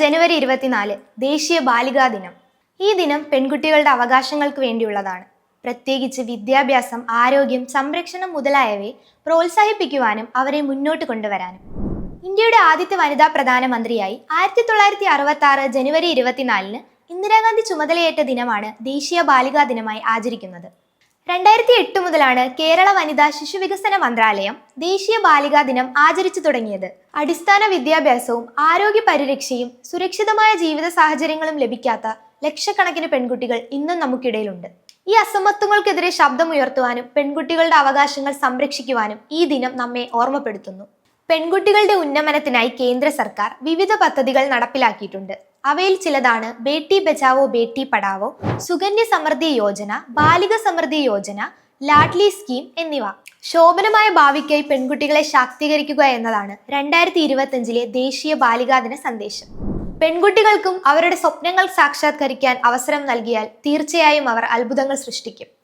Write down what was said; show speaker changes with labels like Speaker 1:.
Speaker 1: ജനുവരി ഇരുപത്തിനാല് ദേശീയ ബാലികാ ദിനം. ഈ ദിനം പെൺകുട്ടികളുടെ അവകാശങ്ങൾക്ക് വേണ്ടിയുള്ളതാണ്. പ്രത്യേകിച്ച് വിദ്യാഭ്യാസം ആരോഗ്യം സംരക്ഷണം മുതലായവയെ പ്രോത്സാഹിപ്പിക്കുവാനും അവരെ മുന്നോട്ട് കൊണ്ടുവരാനും. ഇന്ത്യയുടെ ആദ്യത്തെ വനിതാ പ്രധാനമന്ത്രിയായി ആയിരത്തി തൊള്ളായിരത്തി അറുപത്തി ആറ് ജനുവരി ഇരുപത്തിനാലിന് ഇന്ദിരാഗാന്ധി ചുമതലയേറ്റ ദിനമാണ് ദേശീയ ബാലികാ ദിനമായി ആചരിക്കുന്നത്. രണ്ടായിരത്തി എട്ട് മുതലാണ് കേരള വനിതാ ശിശു വികസന മന്ത്രാലയം ദേശീയ ബാലികാ ദിനം ആചരിച്ചു തുടങ്ങിയത്. അടിസ്ഥാന വിദ്യാഭ്യാസവും ആരോഗ്യ പരിരക്ഷയും സുരക്ഷിതമായ ജീവിത സാഹചര്യങ്ങളും ലഭിക്കാത്ത ലക്ഷക്കണക്കിന് പെൺകുട്ടികൾ ഇന്നും നമുക്കിടയിലുണ്ട്. ഈ അസമത്വങ്ങൾക്കെതിരെ ശബ്ദമുയർത്തുവാനും പെൺകുട്ടികളുടെ അവകാശങ്ങൾ സംരക്ഷിക്കുവാനും ഈ ദിനം നമ്മെ ഓർമ്മപ്പെടുത്തുന്നു. പെൺകുട്ടികളുടെ ഉന്നമനത്തിനായി കേന്ദ്ര സർക്കാർ വിവിധ പദ്ധതികൾ നടപ്പിലാക്കിയിട്ടുണ്ട്. അവയിൽ ചിലതാണ് ബേട്ടി ബച്ചാവോ ബേട്ടി പഠാവോ സുഗന്യ സമൃദ്ധി യോജന ബാലിക സമൃദ്ധി യോജന ലാഡ്ലി സ്കീം എന്നിവ. ശോഭനമായ ഭാവിക്കായി പെൺകുട്ടികളെ ശാക്തീകരിക്കുക എന്നതാണ് രണ്ടായിരത്തി ഇരുപത്തിയഞ്ചിലെ ദേശീയ ബാലികാ ദിന സന്ദേശം. പെൺകുട്ടികൾക്കും അവരുടെ സ്വപ്നങ്ങൾ സാക്ഷാത്കരിക്കാൻ അവസരം നൽകിയാൽ തീർച്ചയായും അവർ അത്ഭുതങ്ങൾ സൃഷ്ടിക്കും.